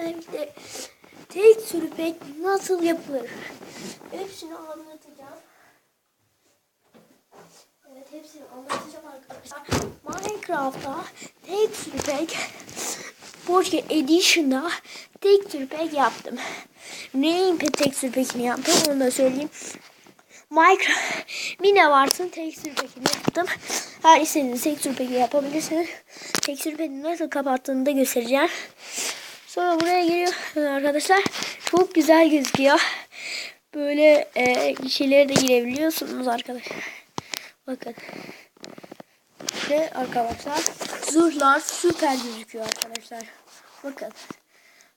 birlikte tek sürü pek nasıl yapılır? Hepsini anlatacağım. Evet hepsini anlatacağım arkadaşlar. Minecraft'ta tek sürü pek Porsche Edition'da tek sürü pek yaptım. Neyin tek sürü pekini yaptım onu da söyleyeyim. Minecraft Mine varsın tek sürü pekini yaptım. Her istediğiniz tek sürü peki yapabilirsiniz. Tek sürü peki nasıl kapattığını da göstereceğim. Sonra buraya geliyor arkadaşlar. Çok güzel gözüküyor. Böyle e, şeylere de girebiliyorsunuz arkadaşlar. Bakın. Ve arkadaşlar zırhlar süper gözüküyor arkadaşlar. Bakın.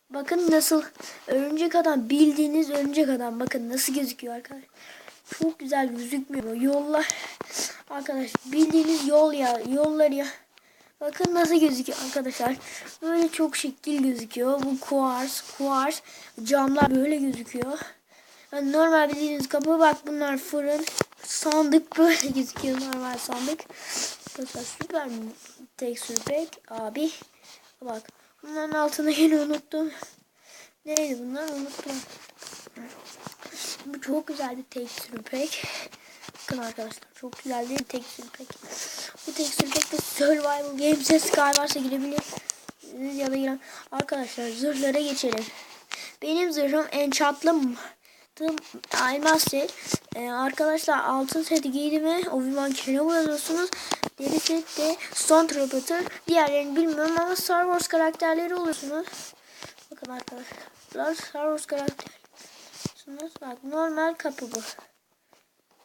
Bakın nasıl örümcek adam bildiğiniz örümcek adam bakın nasıl gözüküyor arkadaşlar. Çok güzel gözükmüyor. Yollar arkadaşlar bildiğiniz yol ya yollar ya. Bakın nasıl gözüküyor arkadaşlar. Böyle çok şekil gözüküyor. Bu kuars, kuars camlar böyle gözüküyor. Yani normal bildiğiniz kapı bak bunlar fırın, sandık böyle gözüküyor normal sandık. Bakın süper tek pek abi. Bak bunların altını yine unuttum. Neydi bunlar unuttum. Bu çok güzeldi tek pek. Bakın arkadaşlar çok güzeldi tek pek. Bu tek pek de Survival Games'e Skywars'a girebilir. Ya da giren. Arkadaşlar zırhlara geçelim. Benim zırhım enchantlı Tım elmas. Ee, arkadaşlar altın seti giydiğimi Obi-Wan Kenobi yazıyorsunuz. Deri set de Stone Trooper. Diğerlerini bilmiyorum ama Star Wars karakterleri oluyorsunuz. Bakın arkadaşlar Star Wars karakterleri. Bak normal kapı bu.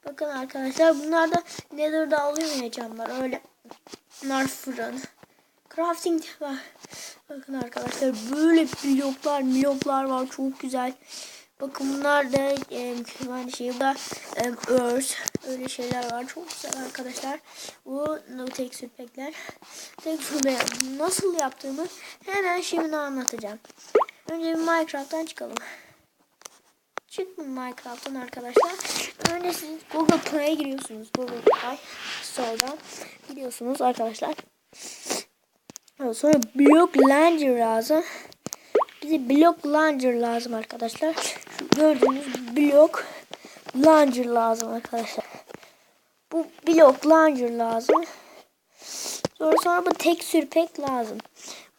Bakın arkadaşlar bunlar da Nether'da alıyor ya camlar öyle. Bunlar fırın. Crafting var. Bakın arkadaşlar böyle bloklar bloklar var çok güzel. Bakın bunlar da e, aynı şey da e, Earth öyle şeyler var. Çok güzel arkadaşlar. Bu no tek sürpekler. Tek nasıl yaptığımı hemen şimdi anlatacağım. Önce bir Minecraft'tan çıkalım. Çıkın Minecraft'tan arkadaşlar. Önce siz Google Play'e giriyorsunuz. Google Play Store'dan giriyorsunuz arkadaşlar. Sonra Block Launcher lazım. Bize Block Launcher lazım arkadaşlar. Şu gördüğünüz Block Launcher lazım arkadaşlar. Bu Block Launcher lazım. Sonra sonra bu tek sürpek lazım.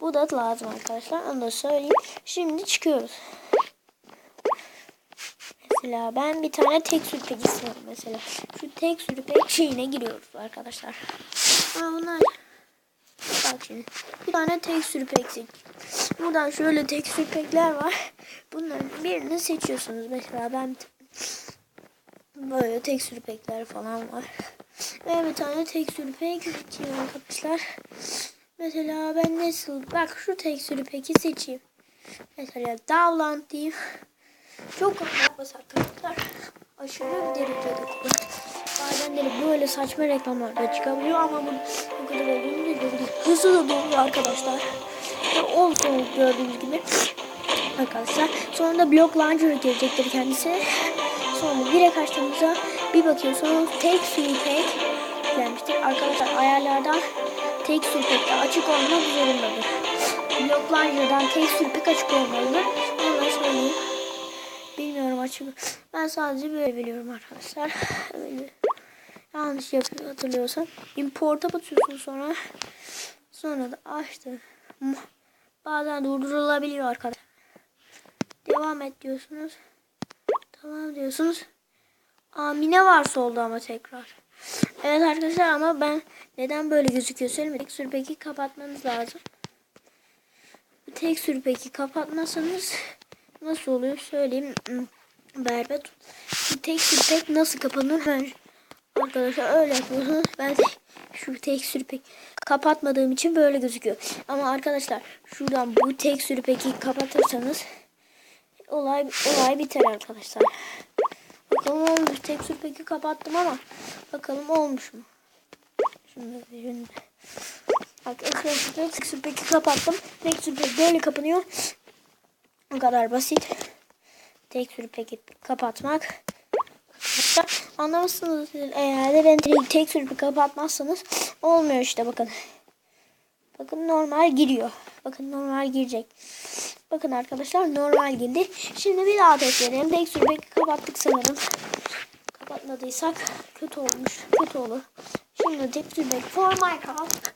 Bu da lazım arkadaşlar. Onu da söyleyeyim. Şimdi çıkıyoruz. Mesela ben bir tane tek sürpek istiyorum mesela. Şu tek sürpek şeyine giriyoruz arkadaşlar. Ama bunlar Bak şimdi. Bir tane tek sürpek seç. Buradan şöyle tek sürpekler var. Bunların birini seçiyorsunuz. Mesela ben böyle tek sürpekler falan var. Ve bir tane tek sürpek seçiyorum arkadaşlar. Mesela ben nasıl bak şu tek sürpeki seçeyim. Mesela Davlant. Çok basar arkadaşlar. Aşırı bir derecede kolay. Bazen de böyle saçma reklamlar çıkabiliyor ama bu, bu kadar olduğunu da gördük. Hızlı da doluyor arkadaşlar. Ve olsun gördüğünüz gibi. Arkadaşlar sonra da Block Launcher gelecektir kendisi. Sonra direkt açtığımızda bir bakıyorsunuz tek free tek gelmiştir. Arkadaşlar ayarlardan tek sürpekte açık olmak zorundadır. Block Launcher'dan tek sürpek açık olmalıdır. Da söyleyeyim. Açık. Ben sadece böyle biliyorum arkadaşlar. Böyle. Yanlış yapıyor hatırlıyorsam. Import'a basıyorsun sonra. Sonra da açtı. Bazen durdurulabiliyor arkadaşlar. Devam et diyorsunuz. Tamam diyorsunuz. Amine var solda ama tekrar. Evet arkadaşlar ama ben neden böyle gözüküyor söyleyeyim. Tek sürpeki kapatmanız lazım. Tek sürpeki kapatmazsanız nasıl oluyor söyleyeyim. Berbat. Tek sürpek nasıl kapanır? Ben Arkadaşlar öyle yapıyorsunuz. Ben şu tek sürpek kapatmadığım için böyle gözüküyor. Ama arkadaşlar şuradan bu tek sürpeki kapatırsanız olay olay biter arkadaşlar. Bakalım olmuş. Tek sürpeki kapattım ama bakalım olmuş mu? Şimdi şimdi. Arkadaşlar tek sürpeki kapattım. Tek sürpek böyle kapanıyor. O kadar basit. Tek sürpeki kapatmak. Anlamışsınız eğer de ben tek sürpü kapatmazsanız olmuyor işte bakın. Bakın normal giriyor. Bakın normal girecek. Bakın arkadaşlar normal girdi. Şimdi bir daha test edelim. Tek sürpeki kapattık sanırım. Kapatmadıysak kötü olmuş. Kötü olur. Şimdi tek sürpek for Minecraft.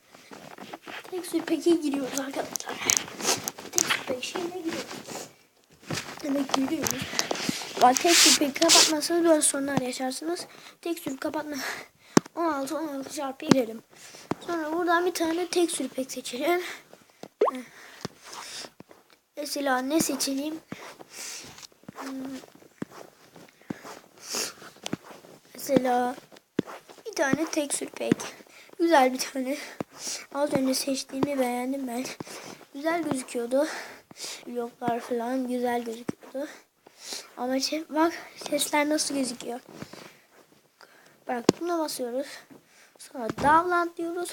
Tek sürpeki giriyoruz arkadaşlar. Tek sürpek şimdi giriyoruz. Demek giriyoruz. Bak tek sürpeki kapatmazsanız böyle sorunlar yaşarsınız. Tek sürpek kapatma. 16 16 çarpı girelim. Sonra buradan bir tane tek sürpek seçelim. Mesela ne seçeyim? Hmm. Mesela bir tane tek sürpek. Güzel bir tane. Az önce seçtiğimi beğendim ben. Güzel gözüküyordu. Bloklar falan güzel gözüküyordu. Ama şey, bak sesler nasıl gözüküyor. Bak buna basıyoruz. Sonra download diyoruz.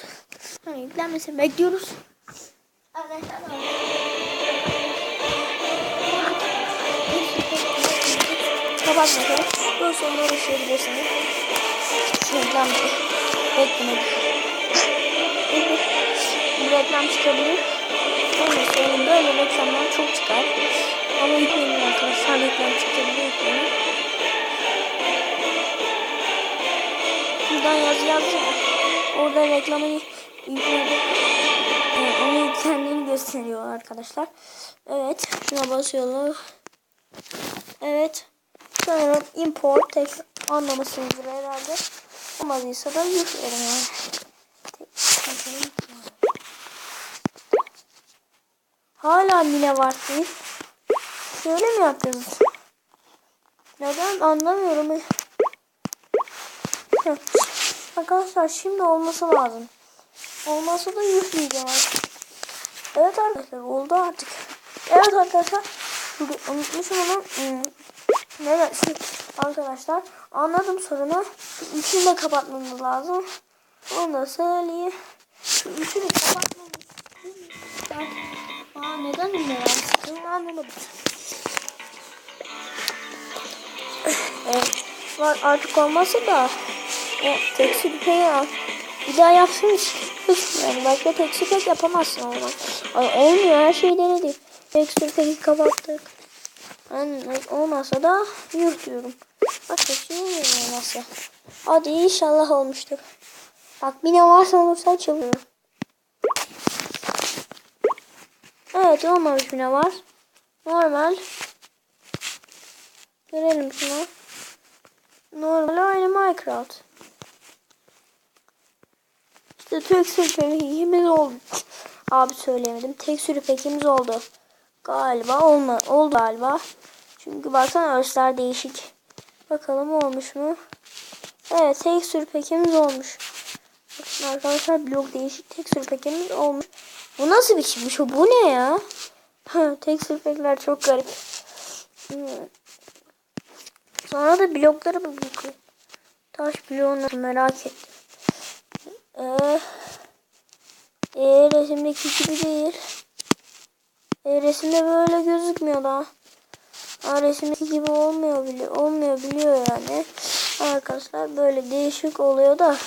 Sonra yüklenmesini bekliyoruz. Kapatmadan bu sonra ulaşabilirsiniz. Reklam beklemedik. Reklam çıkabilir. Ondan sonra böyle reklamlar çok çıkar. Ama yükleyin arkadaşlar reklam çıkabilir yükleyin. Buradan yazı yazıyor. Orada reklamı onu yüklendiğini gösteriyor arkadaşlar. Evet. Şuna basıyoruz. Evet. Sanırım import tek anlamışsınızdır herhalde. Olmadıysa da yüklerim yani. Hala mine var değil. Şöyle mi yapıyoruz? Neden anlamıyorum. Arkadaşlar şimdi olması lazım. Olmazsa da yükleyeceğim artık. Evet arkadaşlar oldu artık. Evet arkadaşlar. Unutmuşum onu. Hmm. Neresi? Arkadaşlar anladım sorunu. Üçünü de kapatmamız lazım. Onu da söyleyeyim. Üçünü kapatmamız Aa neden yine yansıttım anlamadım. Evet. Var artık olmasa da o tekstil peyi al. Bir daha yapsın hiç. Yani başka tekstil pek yapamazsın ama. Ay, olmuyor her şey denedik. Tekstil peyi kapattık. Yani olmasa da yurt diyorum. Başka şey olmazsa. Hadi inşallah olmuştur. Bak bir ne varsa olursa çıldırırım. Evet olmamış bir ne var. Normal. Görelim şunu. Normal aynı Minecraft. İşte tek sürpekimiz oldu. Abi söyleyemedim. Tek sürpekimiz oldu. Galiba olma oldu galiba. Çünkü baksana ölçüler değişik. Bakalım olmuş mu? Evet tek sürpekimiz olmuş. Arkadaşlar blok değişik tek sürpekimiz olmuş. Bu nasıl bir şeymiş? Bu ne ya? tek sürpekler çok garip. Hmm. Sonra da blokları bulduk. Taş bloğunu merak ettim. Ee, e, resimdeki gibi değil. E, resimde böyle gözükmüyor daha. Ha, resimdeki gibi olmuyor bile olmuyor biliyor yani. Arkadaşlar böyle değişik oluyor da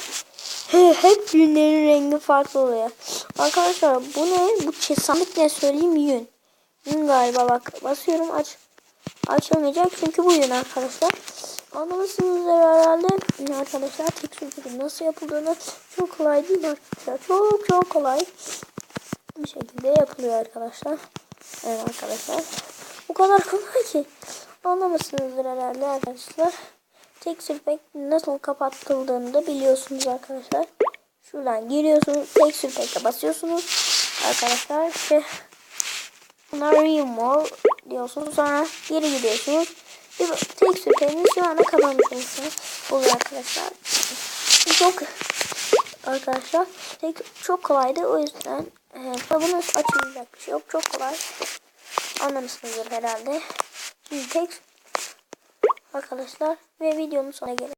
hep yünlerin rengi farklı oluyor. Arkadaşlar bu ne? Bu ne söyleyeyim yün. Yün galiba bak basıyorum aç. Açamayacak çünkü bu yün arkadaşlar. Anlamışsınızdır herhalde. Arkadaşlar tek sürpriz nasıl yapıldığını çok kolay değil arkadaşlar. Çok çok kolay. Bir şekilde yapılıyor arkadaşlar. Evet arkadaşlar. Bu kadar kolay ki. Anlamışsınızdır herhalde arkadaşlar. Tek sürpek nasıl kapatıldığını da biliyorsunuz arkadaşlar. Şuradan giriyorsunuz. Tek sürpekle basıyorsunuz. Arkadaşlar işte buna remove diyorsunuz. Sonra geri gidiyorsunuz. Bir tek sürpeğiniz şu anda kapanmış oluyor arkadaşlar. Çok arkadaşlar tek çok kolaydı. O yüzden e, bunu açılacak bir şey yok. Çok kolay. Anlamışsınızdır herhalde. Şimdi tek arkadaşlar ve videonun sonuna gelelim.